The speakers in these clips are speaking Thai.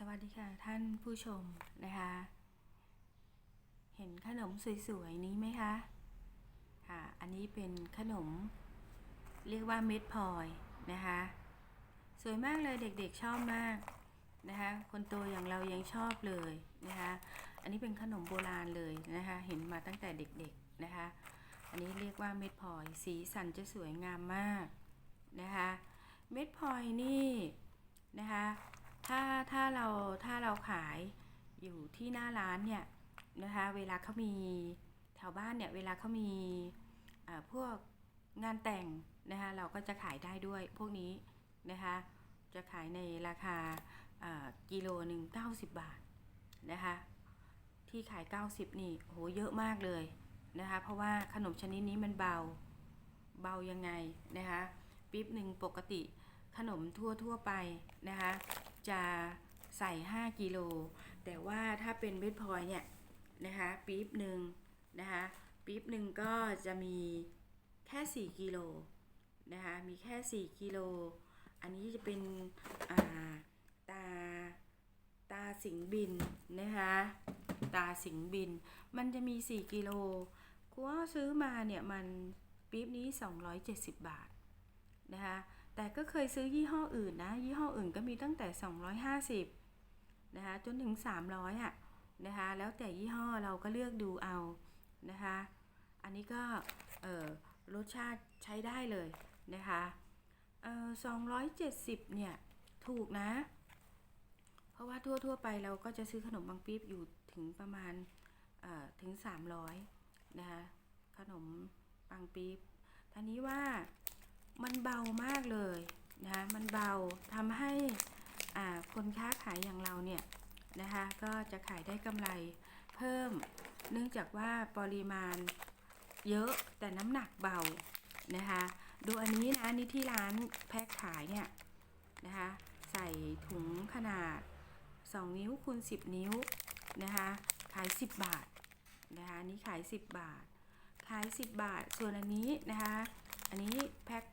สวัสดีค่ะท่านผู้ชมนะคะ เห็นขนมสวยๆนี้ไหมคะค่ะอันนี้เป็นขนมเรียกว่าเม็ดพลอยนะคะ สวยมากเลยเด็กๆชอบมากนะคะ คนโตอย่างเรายังชอบเลยนะคะ อันนี้เป็นขนมโบราณเลยนะคะ เห็นมาตั้งแต่เด็กๆนะคะ อันนี้เรียกว่าเม็ดพลอยสีสันจะสวยงามมากนะคะ เม็ดพลอยนี่นะคะ ถ้าถ้าเราถ้าเราขายอยู่ที่หน้าร้านเนี่ยนะคะเวลาเขามีแถวบ้านเนี่ยเวลาเขามีพวกงานแต่งนะคะเราก็จะขายได้ด้วยพวกนี้นะคะจะขายในราคากิโลหนึ่ง90 บาทนะคะที่ขาย 90 นี่โหเยอะมากเลยนะคะเพราะว่าขนมชนิดนี้มันเบาเบายังไงนะคะปิ๊บหนึ่งปกติขนมทั่วทั่วไปนะคะ จะใส่ 5กิโล แต่ว่าถ้าเป็นเม็ดพลอยเนี่ยนะคะปี๊บหนึ่งนะคะปี๊บหนึ่งก็จะมีแค่ 4กิโลนะคะมีแค่ 4กิโล อันนี้จะเป็นาตาตาสิงบินนะคะตาสิงบิน มันจะมี 4กิโลกูว่าซื้อมาเนี่ยมันปี๊บนี้ 270 บาทนะคะ แต่ก็เคยซื้อยี่ห้ออื่นนะ ยี่ห้ออื่นก็มีตั้งแต่ 250 นะคะ จนถึง 300อะนะคะ แล้วแต่ยี่ห้อเราก็เลือกดูเอานะคะ อันนี้ก็เออรสชาติใช้ได้เลยนะคะเออ270 เนี่ย ถูกนะ เพราะว่าทั่วๆไปเราก็จะซื้อขนมบางปี๊บอยู่ถึงประมาณเอ่อถึง 300 นะคะ ขนมบางปี๊บท่านี้ว่า มันเบามากเลยนะคะมันเบาทำให้คนค้าขายอย่างเราเนี่ยนะคะก็จะขายได้กำไรเพิ่ม เนื่องจากว่าปริมาณเยอะแต่น้ำหนักเบานะคะดูอันนี้นะนนี้ที่ร้านแพ็คขายเนี่ยนะคะใส่ถุงขนาด 2 นิ้วคูณ10 นิ้วนะคะขาย 10 บาทนะคะนี้ขาย 10 บาท ขาย 10 บาทส่วนอันนี้นะคะอันนี้แพ็ค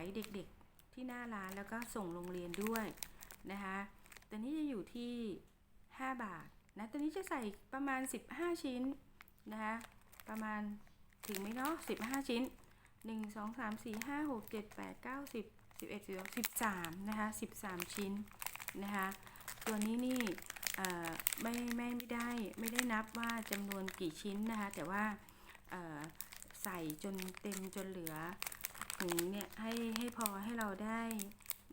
ายเด็กๆที่หน้าร้านแล้วก็ส่งโรงเรียนด้วยนะคะตัวนี้จะอยู่ที่ 5 บาทนะตัวนี้จะใส่ประมาณ 15 ชิ้นนะคะประมาณถึงไหมเนาะ15 ชิ้น 1 2 3 4 5 6 7 8 9 10 11 12 13นะคะ13 ชิ้นนะคะตัวนี้นี่ไม่ไม่ไม่ได้ไม่ได้นับว่าจำนวนกี่ชิ้นนะคะแต่ว่าใส่จนเต็มจนเหลือ ถุงเนี่ยให้ให้พอให้เราได้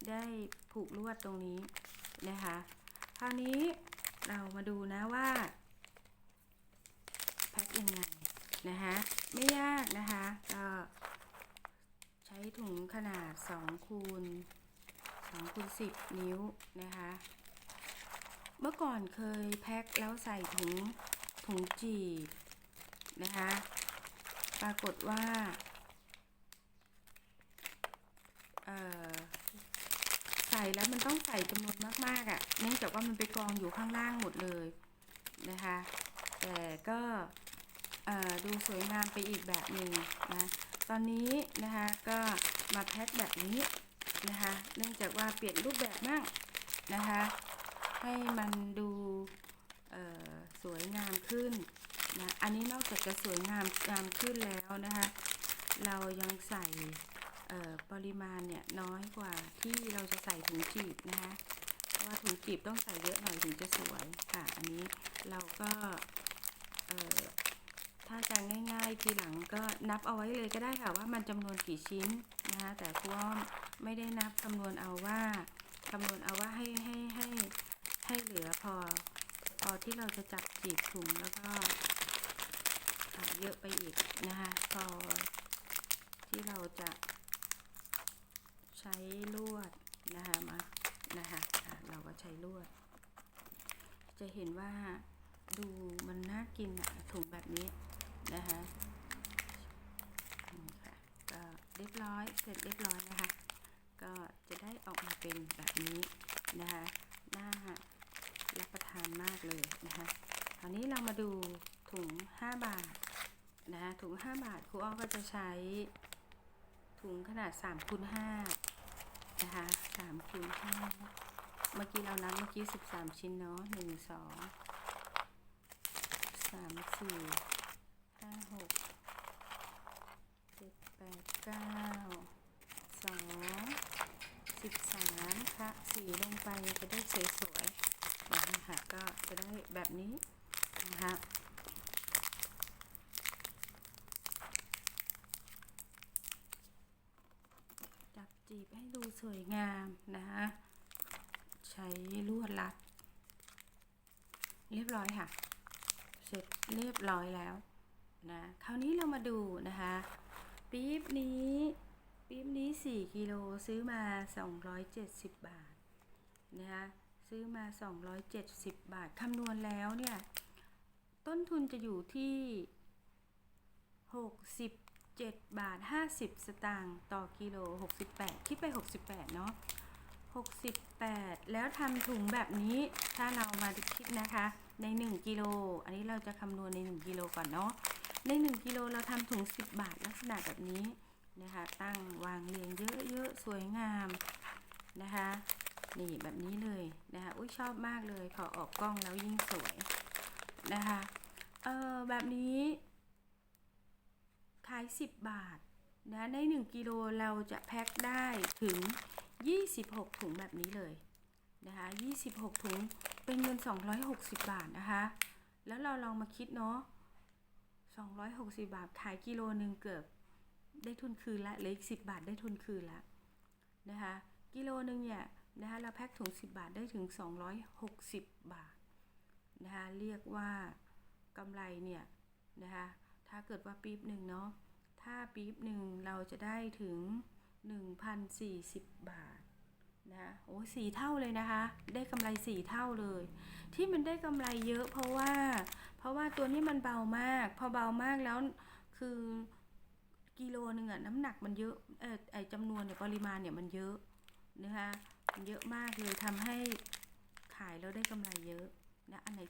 ได้ผูกลวดตรงนี้นะคะคราวนี้เรามาดูนะว่าแพ็คยังไงนะคะไม่ยากนะคะก็ใช้ถุงขนาด2คูณ2คูณ10 นิ้วนะคะเมื่อก่อนเคยแพ็คแล้วใส่ถุงถุงจีบนะคะ ปรากฏว่า เอ่อ ใส่แล้วมันต้องใส่จำนวนมากๆอะ่ะเนื่องจากว่ามันไปกองอยู่ข้างล่างหมดเลยนะคะ แต่ก็ดูสวยงามไปอีกแบบหนึ่งนะตอนนี้นะคะก็มาแพ็คแบบนี้นะคะเนื่องจากว่าเปลี่ยนรูปแบบมั่งนะคะให้มันดูสวยงามขึ้นนะอันนี้นอกจากจะสวยงามงามขึ้นแล้วนะคะเรายังใส่ ปริมาณเนี่ยน้อยกว่าที่เราจะใส่ถุงจีบนะคะเพราะว่าถุงจีบต้องใส่เยอะหน่อยถึงจะสวยค่ะ อันนี้เราก็ถ้าจะง่ายๆทีหลังก็นับเอาไว้เลยก็ได้ค่ะว่ามันจำนวนกี่ชิ้นนะคะแต่ครูอ้อมไม่ได้นับคำนวณเอาว่าคำนวณเอาว่าให้ให้ให้ให้เหลือพอ พอที่เราจะจับจีบถุงแล้วก็เยอะไปอีกนะคะพอที่เราจะ ใช้ลวดนะคะมานะคะเราก็ใช้ลวด จะเห็นว่าดูมันน่ากินอะถุงแบบนี้นะคะนี่ค่ะก็เรียบร้อยเสร็จเรียบร้อยนะคะ ก็จะได้ออกมาเป็นแบบนี้นะคะน่ารับประทานมากเลยนะคะคราวนี้เรามาดูถุง 5 บาทนะคะถุง 5 บาทครูอ้อก็จะใช้ถุงขนาด3คูณ5 นะคะ3คูณ5เมื่อกี้เรานับเมื่อกี้สิบสามชิ้นเนาะหนึ่งสองสามสี่ห้าหกเจ็ดแปดเก้าสองสิบสามค่ะสีลงไปจะได้สวยๆนี้ค่ะก็จะได้แบบนี้นะคะ จับจีบให้ดู สวยงามนะคะใช้ลวดรัด เรียบร้อยค่ะ เสร็จเรียบร้อยแล้วนะคราวนี้เรามาดูนะคะปี๊บนี้ปี๊บนี้ 4กิโลซื้อมา 270 บาทนะคะซื้อมา 270 บาทคำนวณแล้วเนี่ย ต้นทุนจะอยู่ที่ 7 บาท 50 สตางค์ต่อกิโล 68 คิดไป 68 เนาะ68 แล้วทำถุงแบบนี้ถ้าเรามาคิดนะคะ ใน 1 กิโล อันนี้เราจะคำนวณใน 1 กิโลก่อนเนาะใน 1 กิโลเราทำถุง 10 บาทลักษณะแบบนี้นะคะ ตั้งวางเรียงเยอะๆ สวยงามนะคะ นี่แบบนี้เลยนะคะอุ้ยชอบมากเลยขอออกกล้องแล้วยิ่งสวยนะคะ เออแบบนี้ ขาย 10 บาทนะใน 1 กิโลเราจะแพ็คได้ถึง 26 ถุงแบบนี้เลยนะคะ26 ถุงเป็นเงิน 260 บาทนะคะ แล้วเราลองมาคิดเนาะ260 บาทขายกิโลหนึ่งเกือบได้ทุนคืนละเหลืออีก 10 บาทได้ทุนคืนละนะคะกิโลหนึ่งเนี่ยนะคะเราแพ็คถุง 10 บาทได้ถึง 260 บาทนะคะเรียกว่ากำไรเนี่ยนะคะ ถ้าเกิดว่าปี๊บหนึ่งเนาะ ถ้าปี๊บหนึ่งเราจะได้ถึง 1,040 บาทนะโอ้สี่เท่าเลยนะคะ ได้กำไรสี่เท่าเลย ที่มันได้กำไรเยอะเพราะว่า เพราะว่าตัวนี้มันเบามาก พอเบามากแล้วคือกิโลหนึ่งอะน้ำหนักมันเยอะเออไอจำนวนเนี่ยปริมาณเนี่ยมันเยอะนะคะมันเยอะมากเลยทำให้ขายแล้วได้กำไรเยอะนะอันไหน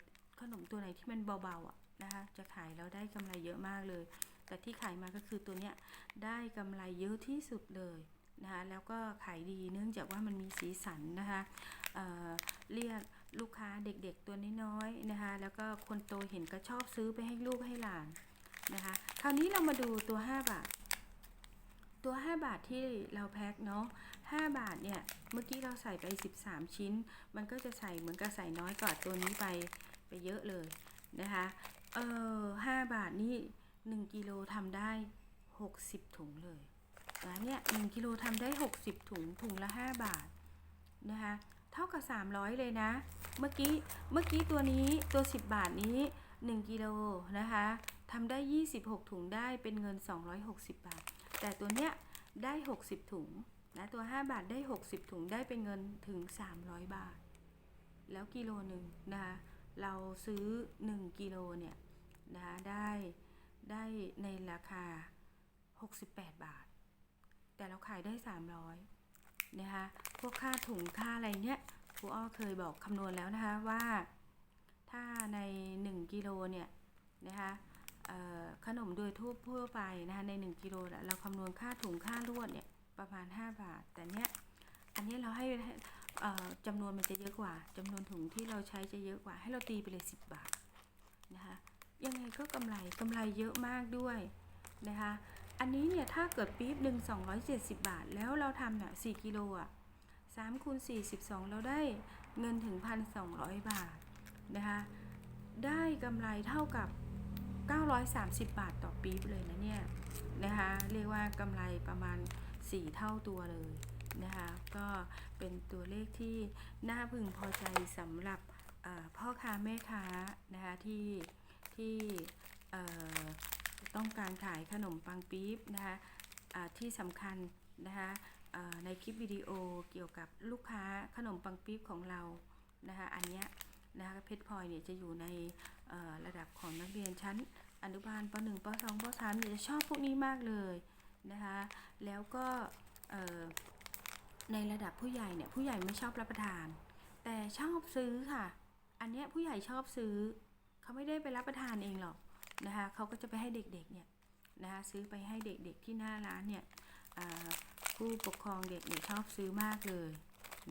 ขนมตัวไหนที่มันเบาๆอะนะคะจะขายแล้วได้กำไรเยอะมากเลย แต่ที่ขายมาก็คือตัวเนี้ยได้กำไรเยอะที่สุดเลยนะคะแล้วก็ขายดีเนื่องจากว่ามันมีสีสันนะคะเเรียกลูกค้าเด็กๆตัวน้อยๆนะคะแล้วก็คนโตเห็นก็ชอบซื้อไปให้ลูกให้หลานนะคะคราวนี้เรามาดูตัว 5 บาท ตัว 5 บาทที่เราแพ็คเนาะ5บาทเนี่ยเมื่อกี้เราใส่ไป 13 ชิ้น มันก็จะใส่เหมือนกับใส่น้อยกว่าตัวนี้ไป ไปเยอะเลยนะคะ เออ5บาทนี่1กิโลทำได้60ถุงเลยนะเนี่ย1กิโลทำได้60ถุงถุงละ5บาทนะคะเท่ากับ300เลยนะ เมื่อกี้เมื่อกี้ตัวนี้ตัว10บาทนี้1กิโลนะคะทำได้26ถุงได้เป็นเงิน260บาท แต่ตัวเนี้ยได้60ถุงนะตัว 5 บาทได้ 60 ถุงได้เป็นเงินถึง 300 บาท แล้วกิโลหนึ่งนะคะ เราซื้อ 1กิโลเนี่ยนะคะได้ได้ในราคา 68 บาท แต่เราขายได้ 300นะคะพวกค่าถุงค่าอะไรเนี่ยครูอ้อเคยบอกคำนวณแล้วนะคะว่าถ้าใน 1กิโลเนี่ยนะคะขนมโดยทั่วทั่วไปนะคะใน 1กิโลเราคำนวณค่าถุงค่าลวดเนี่ยประมาณ 5 บาท แต่เนี้ย จำนวนมันจะเยอะกว่าจำนวนถุงที่เราใช้จะเยอะกว่า ให้เราตีไปเลย 10 บาทนะคะยังไงก็กำไรกำไรเยอะมากด้วยนะคะอันนี้เนี่ยถ้าเกิดปี๊บหนึ่ง270 บาท แล้วเราทำเนี่ย4กิโลอะ3คูณ42เราได้เงินถึง 1,200 บาทนะคะได้กำไรเท่ากับ 930 บาทต่อปี๊บเลยนะเนี่ยนะคะเรียกว่ากำไรประมาณ 4 เท่าตัวเลย นะคะ ก็เป็นตัวเลขที่น่าพึงพอใจสำหรับพ่อค้าแม่ค้านะคะที่ที่ต้องการขายขนมปังปี๊บนะคะที่สำคัญนะคะในคลิปวิดีโอเกี่ยวกับลูกค้าขนมปังปี๊บของเรานะคะอันเนี้ยนะคะเพชรพลอยเนี่ยจะอยู่ในระดับของนักเรียนชั้นอนุบาลป .1 ป .2 ป .3 เนี่ยจะชอบพวกนี้มากเลยนะคะแล้วก็ ในระดับผู้ใหญ่เนี่ยผู้ใหญ่ไม่ชอบรับประทาน แต่ชอบซื้อค่ะ อันเนี้ยผู้ใหญ่ชอบซื้อ เขาไม่ได้ไปรับประทานเองหรอกนะคะเขาก็จะไปให้เด็กๆเนี่ยนะคะซื้อไปให้เด็กๆที่หน้าร้านเนี่ยผู้ปกครองเด็กเนี่ยชอบซื้อมากเลย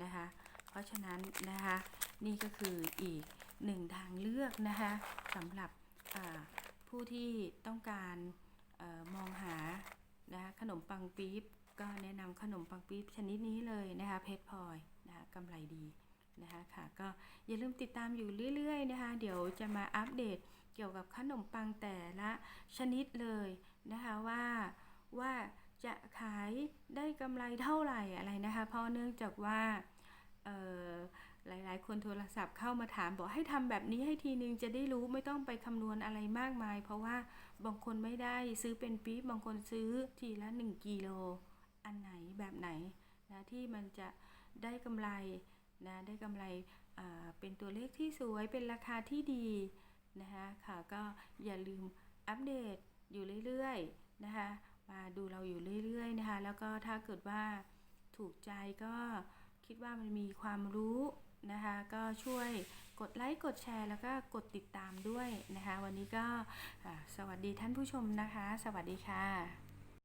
นะคะเพราะฉะนั้นนะคะนี่ก็คืออีกหนึ่งทางเลือกนะคะสำหรับผู้ที่ต้องการออมองหานะคะขนมปังปี๊บ ก็แนะนำขนมปังปี๊บชนิดนี้เลยนะคะเพชรพลอยนะคะกำไรดีนะคะค่ะก็อย่าลืมติดตามอยู่เรื่อยๆนะคะเดี๋ยวจะมาอัปเดตเกี่ยวกับขนมปังแต่ละชนิดเลยนะคะว่าว่าจะขายได้กำไรเท่าไหร่อะไรนะคะเพราะเนื่องจากว่าหลายๆ คนโทรศัพท์เข้ามาถามบอกให้ทำแบบนี้ให้ทีนึงจะได้รู้ไม่ต้องไปคำนวณอะไรมากมาย เพราะว่าบางคนไม่ได้ซื้อเป็นปี๊บบางคนซื้อทีละ 1กิโล อันไหนแบบไหนนะที่มันจะได้กำไรนะได้กำไรอ่าเป็นตัวเลขที่สวยเป็นราคาที่ดีนะคะค่ะก็อย่าลืมอัปเดตอยู่เรื่อยๆนะคะมาดูเราอยู่เรื่อยๆนะคะแล้วก็ถ้าเกิดว่าถูกใจก็คิดว่ามันมีความรู้นะคะก็ช่วยกดไลค์กดแชร์แล้วก็กดติดตามด้วยนะคะวันนี้ก็สวัสดีท่านผู้ชมนะคะ สวัสดีค่ะ